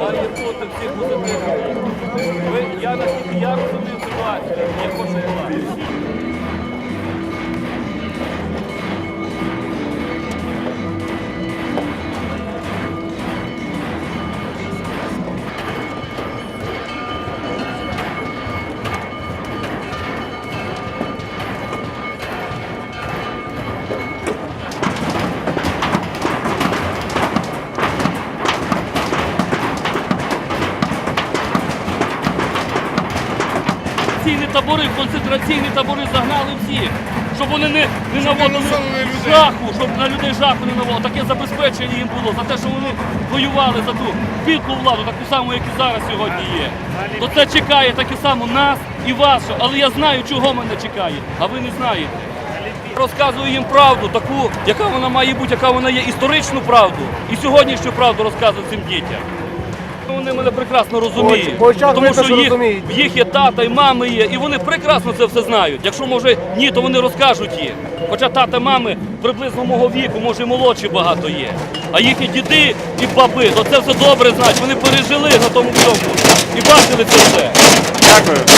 Має бути всіх позитивних. Я наскільки я розумію ситуацію, я хочу Концентраційні табори, концентраційні табори загнали всіх, щоб вони не, не наводили жаху, щоб на людей жаху не наводили. Таке забезпечення їм було за те, що вони воювали за ту підлу владу, таку саму, як і зараз сьогодні є. То це чекає так і само нас і вас. Але я знаю, чого мене чекає, а ви не знаєте. Розказую їм правду, таку, яка вона має бути, яка вона є історичну правду. І сьогоднішню правду розказую цим дітям. Вони мене прекрасно розуміють, По очах тому видно, що що їх, розуміють. їх є тата і мами є, і вони прекрасно це все знають. Якщо може ні, то вони розкажуть їм. Хоча тата, мами приблизно мого віку, може і молодші багато є. А їхні діди і баби, то це все добре знають. Вони пережили на тому всьому і бачили це все. Дякую.